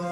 ఒక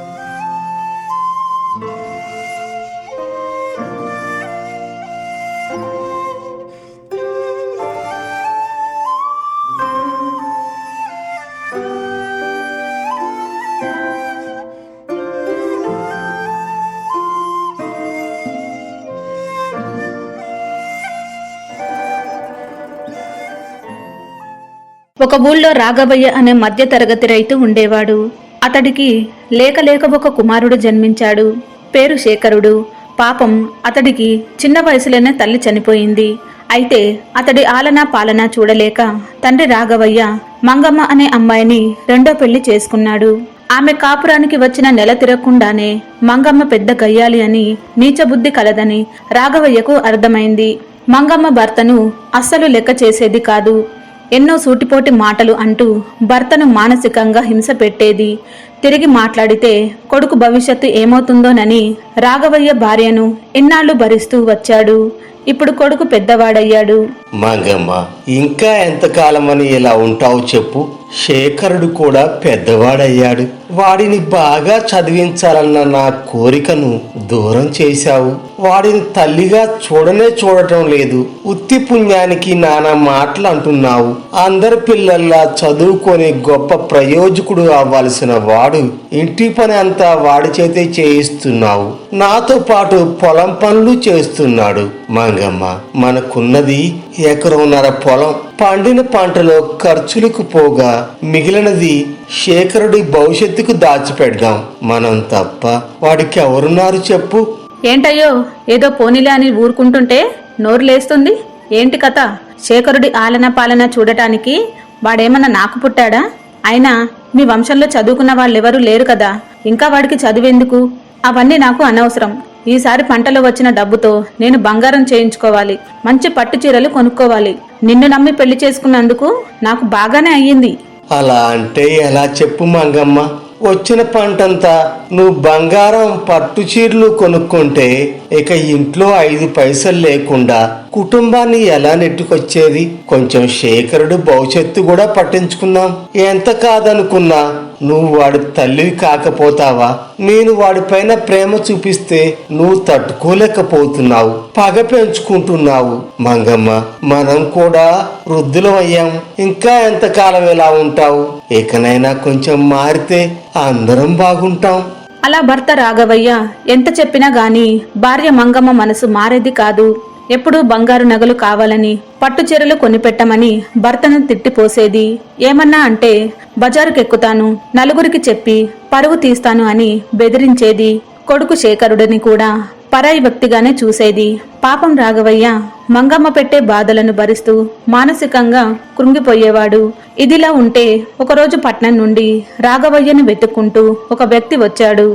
ఊళ్ళో రాఘవయ్య అనే మధ్యతరగతి రైతు ఉండేవాడు. అతడికి లేక లేక ఒక కుమారుడు జన్మించాడు. పేరు శేఖరుడు. పాపం అతడికి చిన్న వయసులోనే తల్లి చనిపోయింది. అయితే అతడి ఆలనా పాలన చూడలేక తండ్రి రాఘవయ్య మంగమ్మ అనే అమ్మాయిని రెండో పెళ్ళి చేసుకున్నాడు. ఆమె కాపురానికి వచ్చిన నెల తిరగకుండానే మంగమ్మ పెద్ద గయ్యాలి అని నీచబుద్ధి కలదని రాఘవయ్యకు అర్థమైంది. మంగమ్మ భర్తను అస్సలు లెక్క చేసేది కాదు. ఎన్నో సూటిపోటి మాటలు అంటూ భర్తను మానసికంగా హింస పెట్టేది. తిరిగి మాట్లాడితే కొడుకు భవిష్యత్తు ఏమవుతుందోనని రాఘవయ్య భార్యను ఎన్నాళ్ళు భరిస్తూ వచ్చాడు. ఇప్పుడు కొడుకు పెద్దవాడయ్యాడు. మంగమ్మ ఇంకా ఎంతకాలమని ఇలా ఉంటావు చెప్పు. శేఖరుడు కూడా పెద్దవాడయ్యాడు. వాడిని బాగా చదివించాలన్న నా కోరికను దూరం చేశావు. వాడిని తల్లిగా చూడనే చూడటం లేదు. ఉత్తి పుణ్యానికి నానా మాటలు అంటున్నావు అందరి పిల్లల్లా చదువుకొని గొప్ప ప్రయోజకుడు అవ్వాల్సిన వాడు ఇంటి పని అంతా వాడి చేతే చేయిస్తున్నావు. నాతో పాటు పొలం పనులు చేస్తున్నాడు. మంగ మంగమ్మ మనకున్నది ఎకరంన్నర పొలం. పండిన పంటలో ఖర్చులకు పోగా మిగిలినది శేఖరుడి భవిష్యత్తుకు దాచిపెడదాం. మనం తప్ప వాడికి ఎవరున్నారు చెప్పు. ఏంటయ్యో ఏదో పోనీలే అని ఊరుకుంటుంటే నోరు లేస్తుంది ఏంటి కథ? శేఖరుడి ఆలన పాలన చూడటానికి వాడేమన్నా నాకు పుట్టాడా? అయినా మీ వంశంలో చదువుకున్న వాళ్ళెవరూ లేరు కదా. ఇంకా వాడికి చదువెందుకు? అవన్నీ నాకు అనవసరం. ఈసారి పంటలో వచ్చిన డబ్బుతో నేను బంగారం చేయించుకోవాలి. మంచి పట్టు చీరలు కొనుక్కోవాలి. నిన్ను నమ్మి పెళ్ళి చేసుకున్నందుకు నాకు బాగానే అయ్యింది. అలా అంటే ఎలా చెప్పు మంగమ్మ? వచ్చిన పంటంతా నువ్వు బంగారం పట్టు చీరలు కొనుక్కుంటే ఇక ఇంట్లో ఐదు పైసలు లేకుండా కుటుంబాన్ని ఎలా నెట్టుకొచ్చేది? కొంచెం శేఖరుడు భవిష్యత్తు కూడా పట్టించుకుందాం. ఎంత కాదనుకున్నా నువ్వు వాడి తల్లివి కాకపోతావా? నేను వాడిపైన ప్రేమ చూపిస్తే నువ్వు తట్టుకోలేకపోతున్నావు పగ పెంచుకుంటున్నావు. మంగమ్మ మనం కూడా వృద్ధులం అయ్యాం. ఇంకా ఎంతకాలం ఇలా ఉంటావు? ఇకనైనా కొంచెం మారితే అందరం బాగుంటాం. అలా భర్త రాఘవయ్య ఎంత చెప్పినా గాని భార్య మంగమ్మ మనసు మారేది కాదు. ఎప్పుడు బంగారు నగలు కావాలని పట్టు చీరలు కొనిపెట్టమని భర్తను తిట్టిపోసేది. ఏమన్నా అంటే బజారుకెక్కుతాను నలుగురికి చెప్పి పరువు తీస్తాను అని బెదిరించేది. కొడుకు శేఖరుడిని కూడా పరాయి వ్యక్తిగానే చూసేది. పాపం రాఘవయ్య మంగమ్మ పెట్టే బాధలను భరిస్తూ మానసికంగా కృంగిపోయేవాడు. ఇదిలా ఉంటే ఒకరోజు పట్నం నుండి రాఘవయ్యను వెతుక్కుంటూ ఒక వ్యక్తి వచ్చాడు.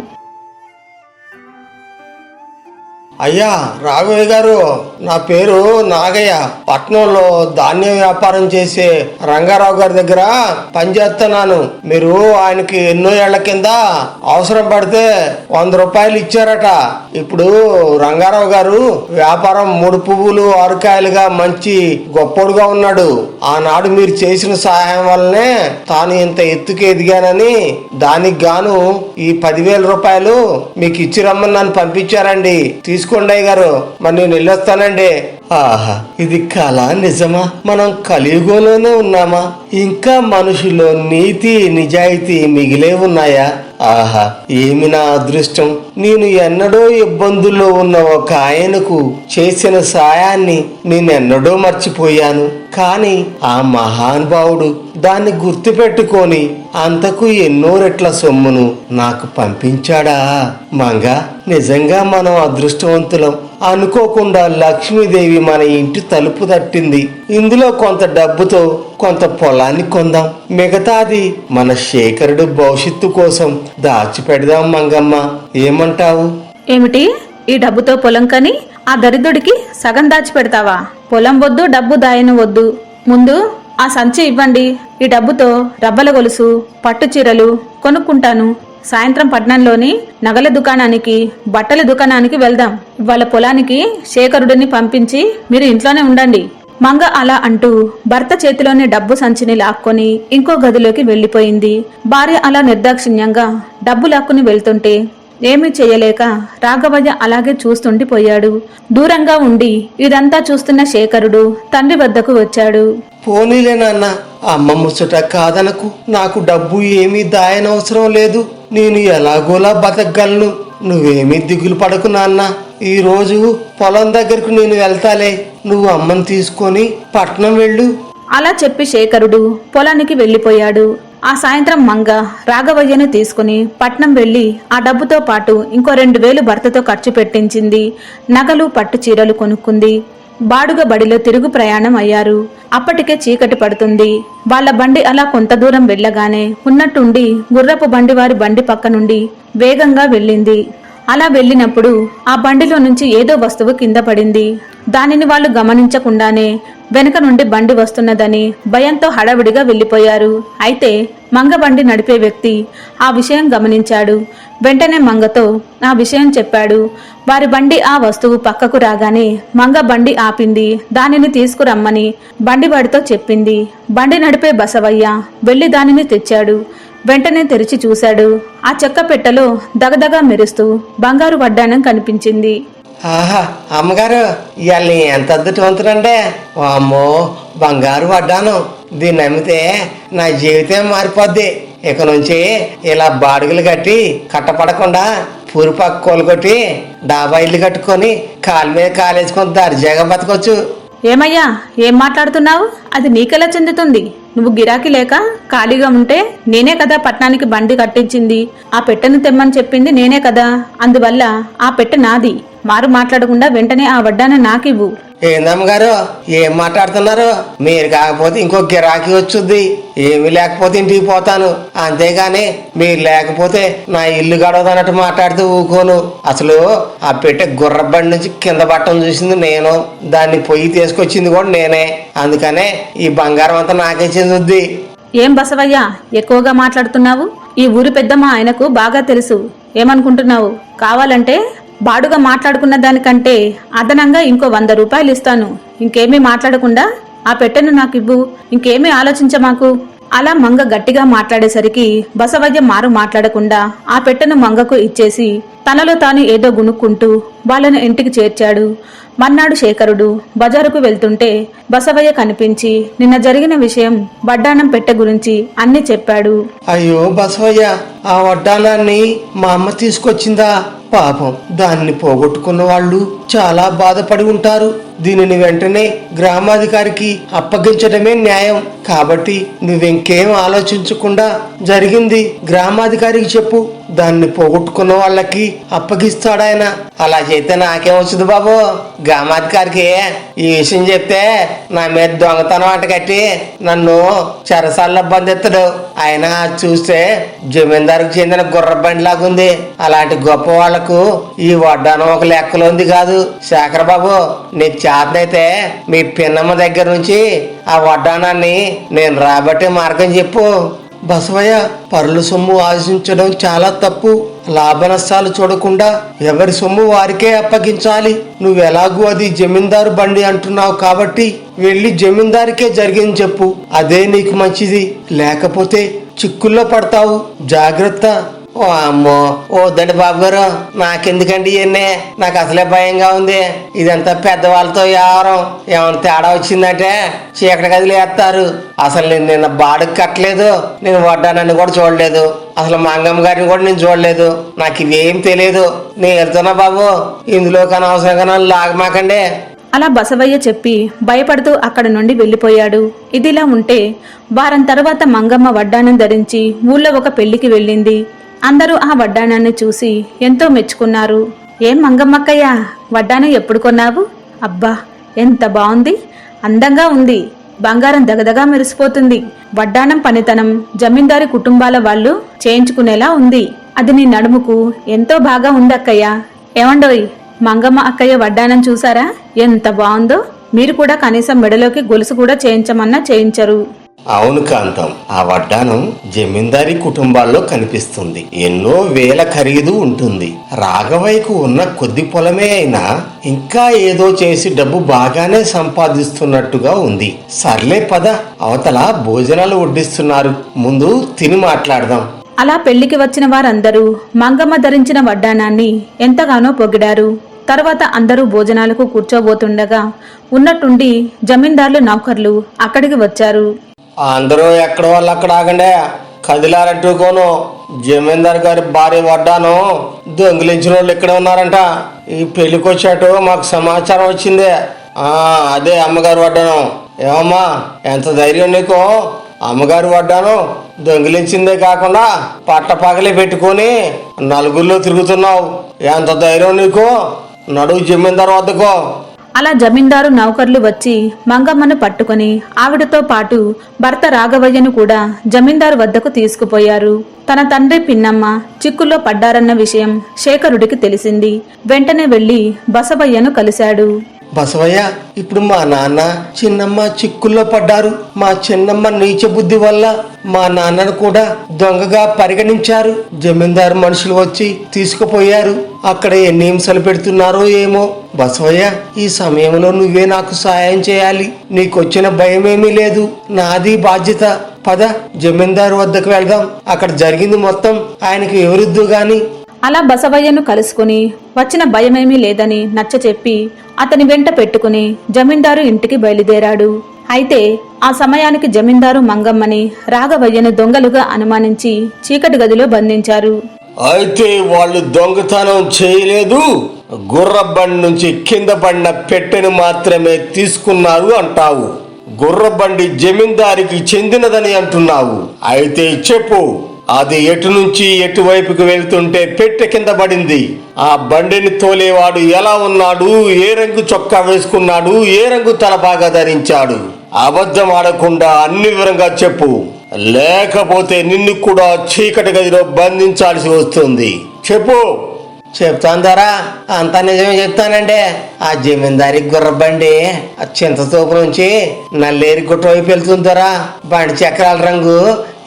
అయ్యా రాఘవయ్య గారు నా పేరు నాగయ్య. పట్నంలో ధాన్యం వ్యాపారం చేసే రంగారావు గారి దగ్గర పనిచేస్తున్నాను మీరు ఆయనకి ఎన్నో ఏళ్ళ కింద అవసరం పడితే వంద రూపాయలు ఇచ్చారట. ఇప్పుడు రంగారావు గారు వ్యాపారం మూడు పువ్వులు ఆరుకాయలుగా మంచి గొప్పోడుగా ఉన్నాడు. ఆనాడు మీరు చేసిన సహాయం వల్లనే తాను ఇంత ఎత్తుకు ఎదిగానని దానికి గాను ఈ పదివేల రూపాయలు మీకు ఇచ్చి రమ్మని నన్ను పంపించారండి. తీసుకు అయ్య గారు. మరి నేను వెళ్ళొస్తానండి. ఆహా ఇది కళ నిజమా? మనం కలియుగంలోనే ఉన్నామా? ఇంకా మనుషులో నీతి నిజాయితీ మిగిలే ఉన్నాయా? ఆహా ఏమి నా అదృష్టం? నేను ఎన్నడో ఇబ్బందుల్లో ఉన్న ఒక ఆయనకు చేసిన సాయాన్ని నేనెన్నడో మర్చిపోయాను. కానీ ఆ మహానుభావుడు దాన్ని గుర్తుపెట్టుకొని అంతకు ఎన్నో రెట్ల సొమ్మును నాకు పంపించాడా? మంగ నిజంగా మనం అదృష్టవంతులం. అనుకోకుండా లక్ష్మీదేవి మన ఇంటి తలుపు తట్టింది. ఇందులో కొంత డబ్బుతో కొంత పొలాన్ని కొందాం. మిగతాది మన శేఖరుడు భవిష్యత్తు కోసం దాచిపెడదాం మంగమ్మ. ఏమంటావు? ఏమిటి? ఈ డబ్బుతో పొలం కని ఆ దరిద్రుడికి సగం దాచి పెడతావా పొలం వద్దు డబ్బు దాయను వద్దు. ముందు ఆ సంచి ఇవ్వండి. ఈ డబ్బుతో రబ్బల గొలుసు పట్టు చీరలు కొనుక్కుంటాను. సాయంత్రం పట్నంలోని నగల దుకాణానికి బట్టల దుకాణానికి వెళ్దాం. వాళ్ళ పొలానికి శేఖరుడిని పంపించి మీరు ఇంట్లోనే ఉండండి. మంగ అలా అంటూ భర్త చేతిలోని డబ్బు సంచిని లాక్కొని ఇంకో గదిలోకి వెళ్ళిపోయింది భార్య అలా నిర్దాక్షిణ్యంగా డబ్బు లాక్కుని వెళ్తుంటే ఏమీ చేయలేక రాఘవయ్య అలాగే చూస్తుండిపోయాడు దూరంగా ఉండి ఇదంతా చూస్తున్న శేఖరుడు తండ్రి వద్దకు వచ్చాడు. పోనీలే నాన్న అమ్మ ముచ్చట కాదనకు. నాకు డబ్బు ఏమీ దాయనవసరం లేదు. నేను ఎలాగోలా బతకగలను. నువ్వేమీ దిగులు పడకు నాన్న. ఈ రోజు పొలం దగ్గరకు నేను వెళ్తాలే. నువ్వు అమ్మని తీసుకొని పట్నం వెళ్ళు. అలా చెప్పి శేఖరుడు పొలానికి వెళ్ళిపోయాడు. ఆ సాయంత్రం మంగ రాఘవయ్యను తీసుకుని పట్నం వెళ్ళి ఆ డబ్బుతో పాటు ఇంకో రెండు వేలు భర్తతో ఖర్చు పెట్టించింది. నగలు పట్టు చీరలు కొనుక్కుంది. బాడుగ బడిలో తిరుగు ప్రయాణం అయ్యారు. అప్పటికే చీకటి పడుతుంది. వాళ్ళ బండి అలా కొంత దూరం వెళ్ళగానే ఉన్నట్టుండి గుర్రపు బండి వారి బండి పక్క నుండి వేగంగా వెళ్ళింది. అలా వెళ్ళినప్పుడు ఆ బండిలో నుంచి ఏదో వస్తువు కింద పడింది. దానిని వాళ్ళు గమనించకుండానే వెనక నుండి బండి వస్తున్నదని భయంతో హడావిడిగా వెళ్ళిపోయారు. అయితే మంగ బండి నడిపే వ్యక్తి ఆ విషయం గమనించాడు. వెంటనే మంగతో ఆ విషయం చెప్పాడు. వారి బండి ఆ వస్తువు పక్కకు రాగానే మంగ బండి ఆపింది. దానిని తీసుకురమ్మని బండివాడితో చెప్పింది. బండి నడిపే బసవయ్య వెళ్ళి దానిని తెచ్చాడు. వెంటనే తెరిచి చూశాడు. ఆ చెక్క పెట్టెలో దగదగా మెరుస్తూ బంగారు వడ్డానం కనిపించింది. ఆహా అమ్మగారు ఇవాళ ఎంత అద్భుతవంతుడంటే. అమ్మో బంగారు పడ్డాను దీన్ని అమ్మితే నా జీవితం మారిపోద్ది. ఇక నుంచి ఇలా బాడుగులు కట్టి కట్టపడకుండా పూరిపక్క కోలుకొట్టి డాబా ఇల్లు కట్టుకొని కాలు మీద కాలేసుకొని దర్జాగా బతకొచ్చు. ఏమయ్యా ఏం మాట్లాడుతున్నావు? అది నీకెలా చెందుతుంది? నువ్వు గిరాకీ లేక ఖాళీగా ఉంటే నేనే కదా పట్నానికి బండి కట్టించింది. ఆ పెట్టెను తెమ్మని చెప్పింది నేనే కదా. అందువల్ల ఆ పెట్టె నాది. మారు మాట్లాడకుండా వెంటనే ఆ వడ్డాన నాకివ్వు. ఏందమ్మగారు? ఏం మాట్లాడుతున్నారు? మీరు కాకపోతే ఇంకో గిరాకీ వచ్చుద్ది. ఏమీ లేకపోతే ఇంటికి పోతాను. అంతేగాని మీరు లేకపోతే నా ఇల్లు గడవదన్నట్టు మాట్లాడుతూ ఊకోను. అసలు ఆ పెట్టె గుర్రబండి నుంచి కింద పట్టం చూసింది నేను. దాన్ని పొయ్యి తీసుకొచ్చింది కూడా నేనే. అందుకనే ఈ బంగారం అంతా నాకే చెందుద్ది. ఏం బసవయ్య ఎక్కువగా మాట్లాడుతున్నావు? ఈ ఊరి పెద్ద మా ఆయనకు బాగా తెలుసు. ఏమనుకుంటున్నావు? కావాలంటే బాడుగా మాట్లాడుకున్న దానికంటే అదనంగా ఇంకో వంద రూపాయలు ఇస్తాను. ఇంకేమీ మాట్లాడకుండా ఆ పెట్టెను నాకు ఇవ్వు ఇంకేమీ ఆలోచించమాకు అలా మంగ గట్టిగా మాట్లాడేసరికి బసవయ్య మారు మాట్లాడకుండా ఆ పెట్టెను మంగకు ఇచ్చేసి తనలో తాను ఏదో గునుక్కుంటూ వాళ్ళను ఇంటికి చేర్చాడు. మర్నాడు శేఖరుడు బజారుకు వెళ్తుంటే బసవయ్య కనిపించి నిన్న జరిగిన విషయం వడ్డానం పెట్టె గురించి అన్ని చెప్పాడు. అయ్యో బసవయ్య ఆ వడ్డానాన్ని మా అమ్మ తీసుకొచ్చిందా? పాపం దాన్ని పోగొట్టుకున్న వాళ్ళు చాలా బాధపడి ఉంటారు. దీనిని వెంటనే గ్రామాధికారికి అప్పగించడమే న్యాయం. కాబట్టి నువ్వింకేం ఆలోచించకుండా జరిగింది. గ్రామాధికారికి చెప్పు. దాన్ని పోగొట్టుకున్న వాళ్ళకి అప్పగిస్తాడాయన అలా చేస్తే నాకేం వచ్చింది బాబు? గ్రామాధికారికి ఈ విషయం చెప్తే నా మీద దొంగతనం అంట కట్టి నన్ను చెరసాల్లో బంధిస్తాడు ఆయన చూస్తే జమీందారుకు చెందిన గుర్ర బండి లాగుంది అలాంటి గొప్ప నాకు ఈ వడ్డానం ఒక లెక్కలో ఉంది కాదు. శేఖర్ బాబు నీ చేతనైతే మీ పిన్నమ్మ దగ్గర నుంచి ఆ వడ్డానాన్ని నేను రాబట్టే మార్గం చెప్పు. బసవయ్య పరుల సొమ్ము ఆశించడం చాలా తప్పు. లాభ నష్టాలు చూడకుండా ఎవరి సొమ్ము వారికే అప్పగించాలి. నువ్వు ఎలాగూ అది జమీందారు బండి అంటున్నావు కాబట్టి వెళ్ళి జమీందారికే జరిగింది చెప్పు. అదే నీకు మంచిది. లేకపోతే చిక్కుల్లో పడతావు. జాగ్రత్త. ఓ అమ్మో ఓ బాబు గారు నాకెందుకండి ఇవన్నీ? నాకు అసలే భయంగా ఉంది. ఇదంతా పెద్దవాళ్ళతో వ్యవహారం. ఏమైనా తేడా వచ్చిందంటే చీకటి గదిలో వేస్తారు. అసలు నేను నిన్న బాడుకు కట్టలేదు. నేను వడ్డానని కూడా చూడలేదు. అసలు మంగమ్మ గారిని కూడా నేను చూడలేదు. నాకు ఇవేం తెలియదు నేను వెళ్తున్నా బాబు. ఇందులో అనవసరంగా నన్ను లాగమాకండి. అలా బసవయ్య చెప్పి భయపడుతూ అక్కడి నుండి వెళ్ళిపోయాడు. ఇదిలా ఉంటే వారం తర్వాత మంగమ్మ వడ్డానం ధరించి ఊళ్ళో ఒక పెళ్ళికి వెళ్ళింది. అందరూ ఆ వడ్డానాన్ని చూసి ఎంతో మెచ్చుకున్నారు. ఏం మంగమ్మక్కయ్య వడ్డానం ఎప్పుడు కొన్నావు? అబ్బా ఎంత బాగుంది అందంగా ఉంది. బంగారం దగదగా మెరిసిపోతుంది. వడ్డానం పనితనం జమీందారి కుటుంబాల వాళ్ళు చేయించుకునేలా ఉంది. అది నీ నడుముకు ఎంతో బాగా ఉంది అక్కయ్య ఏమండోయ్ మంగమ్మ అక్కయ్య వడ్డానం చూసారా? ఎంత బాగుందో మీరు కూడా కనీసం మెడలోకి గొలుసు కూడా చేయించమన్నా చేయించరు. అవును కాంతం ఆ వడ్డానం జమీందారీ కుటుంబాల్లో కనిపిస్తుంది. ఎన్నో వేల ఖరీదు ఉంటుంది. రాఘవయ్యకు ఉన్న కొద్ది పొలమే అయినా ఇంకా ఏదో చేసి డబ్బు బాగానే సంపాదిస్తున్నట్టుగా ఉంది. సర్లే పద అవతల భోజనాలు వడ్డిస్తున్నారు. ముందు తిని మాట్లాడదాం. అలా పెళ్ళికి వచ్చిన వారందరూ మంగమ్మ ధరించిన వడ్డానాన్ని ఎంతగానో పొగిడారు. తర్వాత అందరూ భోజనాలకు కూర్చోబోతుండగా ఉన్నట్టుండి జమీందార్లు నౌకర్లు అక్కడికి వచ్చారు. అందరూ ఎక్కడ వాళ్ళు అక్కడ ఆగండే. కదిలారంటూకోను. జమీందార్ గారి భార్య వడ్డాను. దొంగిలించిన వాళ్ళు ఇక్కడ ఉన్నారంట. ఈ పెళ్ళికి వచ్చాటు మాకు సమాచారం వచ్చింది. ఆ అదే అమ్మగారు వడ్డాను. ఏమమ్మా ఎంత ధైర్యం నీకు? అమ్మగారు వడ్డాను. దొంగిలించిందే కాకుండా పట్టపగలే పెట్టుకొని నలుగురిలో తిరుగుతున్నావు. ఎంత ధైర్యం నీకు? నడువు జమీందార్ వద్దకో. అలా జమీందారు నౌకర్లు వచ్చి మంగమ్మను పట్టుకొని ఆవిడతో పాటు భర్త రాఘవయ్యను కూడా జమీందారు వద్దకు తీసుకుపోయారు. తన తండ్రి పిన్నమ్మ చిక్కుల్లో పడ్డారన్న విషయం శేఖరుడికి తెలిసింది. వెంటనే వెళ్ళి బసవయ్యను కలిశాడు. బసవయ్య ఇప్పుడు మా నాన్న చిన్నమ్మ చిక్కుల్లో పడ్డారు. మా చిన్నమ్మ నీచ బుద్ధి వల్ల మా నాన్నను కూడా దొంగగా పరిగణించారు. జమీందారు మనుషులు వచ్చి తీసుకుపోయారు. అక్కడ ఎన్ని హింసలు పెడుతున్నారో ఏమో. బసవయ్య ఈ సమయంలో నువ్వే నాకు సహాయం చేయాలి. నీకొచ్చిన భయమేమీ లేదు. నాది బాధ్యత. పద జమీందారు వద్దకు వెళ్దాం. అక్కడ జరిగింది మొత్తం ఆయనకి ఎవరిద్దు గాని అలా బసవయ్యను కలుసుకుని వచ్చిన భయమేమీ లేదని నచ్చచెప్పి అతని వెంట పెట్టుకుని జమీందారు ఇంటికి బయలుదేరాడు. అయితే ఆ సమయానికి జమీందారు మంగమ్మని రాఘవయ్యను దొంగలుగా అనుమానించి చీకటి గదిలో బంధించారు. అయితే వాళ్ళు దొంగతనం చేయలేదు. గుర్రబండి నుంచి కింద పడిన పెట్టెను మాత్రమే తీసుకున్నారు అంటావు. గుర్రబండి జమీందారికి చెందినదని అంటున్నావు. అయితే చెప్పు అది ఎటు నుంచి ఎటువైపుకు వెళ్తుంటే పెట్టె కింద పడింది. ఆ బండిని తోలేవాడు ఎలా ఉన్నాడు? ఏ రంగు చొక్కా వేసుకున్నాడు? ఏ రంగు తలపాగా ధరించాడు? అబద్ధం ఆడకుండా అన్ని వివరంగా చెప్పు. లేకపోతే నిన్ను కూడా చీకటి గదిలో బంధించాల్సి వస్తుంది. చెప్పు. చెప్తాను ధరా అంతా నిజమే చెప్తానండి ఆ జమీందారి గుర్రబండి ఆ చింతతోపు నుంచి నల్లేరి గుట్ట వైపు వెళ్తుంది ధరా బండి చక్రాల రంగు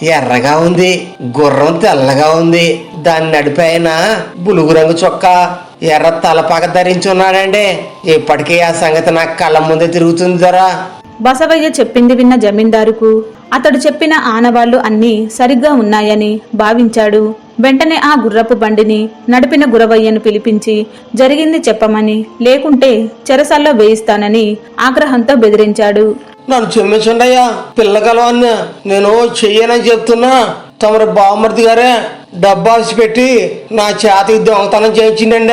ఎర్రగా ఉంది గుర్రం తెల్లగా ఉంది దాని నడిపైన బులుగు రంగు చొక్కా ఎర్ర తలపాక ధరించి ఉన్నాడండి ఇప్పటికీ ఆ సంగతి నాకు కళ్ళ ముందే తిరుగుతుంది ధరా బసవయ్య చెప్పింది విన్న జమీందారుకు అతడు చెప్పిన ఆనవాళ్ళు అన్నీ సరిగ్గా ఉన్నాయని భావించాడు. వెంటనే ఆ గుర్రపు బండిని నడిపిన గురవయ్యను పిలిపించి జరిగింది చెప్పమని లేకుంటే చెరసాల్లో వేయిస్తానని ఆగ్రహంతో బెదిరించాడు. నన్ను క్షమించండియ్యా. పిల్లగలవాన్ని నేను చెయ్యనని చెప్తున్నా. తమరి బావమర్ది గారే డబ్బాసి పెట్టి నా చేతికి దొంగతనం చేయించిండండి.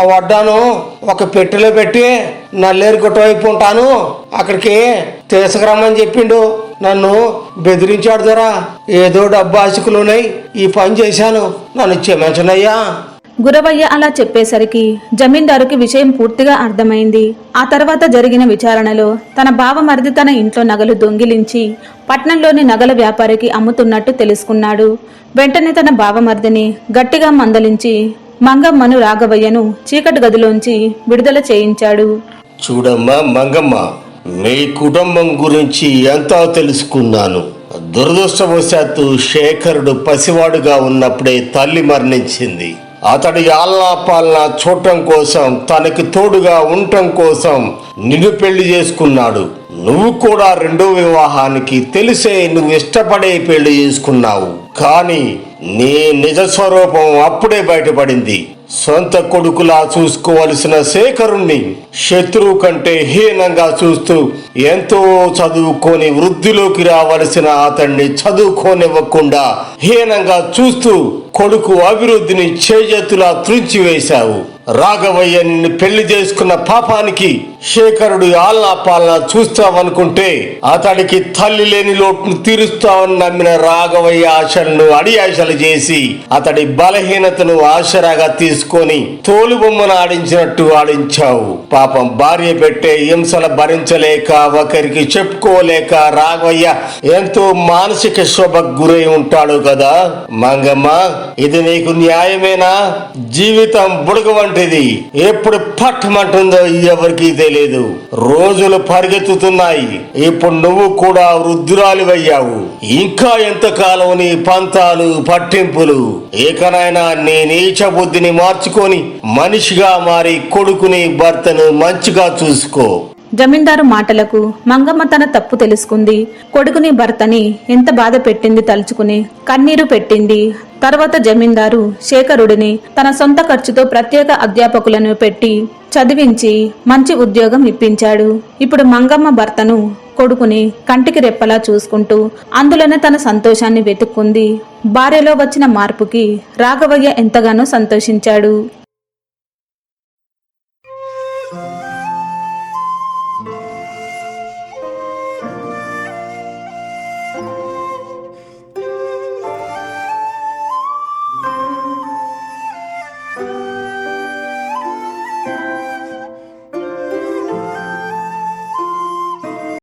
ఆ వడ్డాను ఒక పెట్టెలో పెట్టి నల్లేరు గుట్ట వైపు ఉంటాను. అక్కడికి తీసుకురమ్మని చెప్పిండు. నన్ను బెదిరించాడు దొరా. ఏదో డబ్బు ఆశకులున్నాయి ఈ పని చేశాను. నన్ను క్షమించండి గురవయ్య అలా చెప్పేసరికి జమీందారుకి విషయం పూర్తిగా అర్థమైంది. ఆ తర్వాత జరిగిన విచారణలో తన బావమరిది తన ఇంట్లో నగలు దొంగిలించి పట్నంలోని నగల వ్యాపారికి అమ్ముతున్నట్టు తెలుసుకున్నాడు. వెంటనే తన బావమరిదిని గట్టిగా మందలించి మంగమ్మను రాఘవయ్యను చీకటి గదిలోంచి విడుదల చేయించాడు. చూడమ్మా మంగమ్మ మీ కుటుంబం గురించి ఎంతో తెలుసుకున్నాను. దురదృష్టవశాత్తు శేఖరుడు పసివాడుగా ఉన్నప్పుడే తల్లి మరణించింది. అతడి ఆల్లాపాలన చూడటం కోసం తనకి తోడుగా ఉండటం కోసం నిన్ను పెళ్ళి చేసుకున్నాడు. నువ్వు కూడా రెండో వివాహానికి తెలిసే నువ్వు ఇష్టపడే పెళ్ళి చేసుకున్నావు. కానీ నీ నిజ స్వరూపం అప్పుడే బయటపడింది. సొంత కొడుకులా చూసుకోవలసిన శేఖరుణ్ణి శత్రువు కంటే హీనంగా చూస్తూ ఎంతో చదువుకొని వృద్ధిలోకి రావలసిన అతన్ని చదువుకోనివ్వకుండా హీనంగా చూస్తూ కొడుకు అభివృద్ధిని చేజేతులా త్రుంచివేశావు. రాఘవయ్య నిన్ను పెళ్ళి చేసుకున్న పాపానికి శేఖరుడు ఆల్లాపాలన చూస్తావనుకుంటే అతడికి తల్లి లేని లోటును తీరుస్తావని నమ్మిన రాఘవయ్య ఆశలను అడియాశలు చేసి అతడి బలహీనతను ఆశరాగా తీసుకొని తోలుబొమ్మను ఆడించినట్టు ఆడించావు. పాపం భార్య పెట్టే హింసలు భరించలేక ఒకరికి చెప్పుకోలేక రాఘవయ్య ఎంతో మానసిక శోభకు గురై ఉంటాడు కదా. మంగమ్మ ఇది నీకు న్యాయమేనా? జీవితం బుడగ వంటిది ఎప్పుడు పట్టమంటుందో ఎవరికి తెలియదు రోజులు పరిగెత్తుతున్నాయి. ఇప్పుడు నువ్వు కూడా వృద్ధురాలివయ్యావు. ఇంకా ఎంతకాలం నీ పంతాలు పట్టింపులు? ఏకనైనా నీ నీచ బుద్ధిని మార్చుకొని మనిషిగా మారి కొడుకుని భర్తను మంచిగా చూసుకో. జమీందారు మాటలకు మంగమ్మ తన తప్పు తెలుసుకుంది. కొడుకుని భర్తని ఎంత బాధ పెట్టింది తలుచుకుని కన్నీరు పెట్టింది. తర్వాత జమీందారు శేఖరుడిని తన సొంత ఖర్చుతో ప్రత్యేక అధ్యాపకులను పెట్టి చదివించి మంచి ఉద్యోగం ఇప్పించాడు. ఇప్పుడు మంగమ్మ భర్తను కొడుకుని కంటికి రెప్పలా చూసుకుంటూ అందులోనే తన సంతోషాన్ని వెతుక్కుంది. భార్యలో వచ్చిన మార్పుకి రాఘవయ్య ఎంతగానో సంతోషించాడు.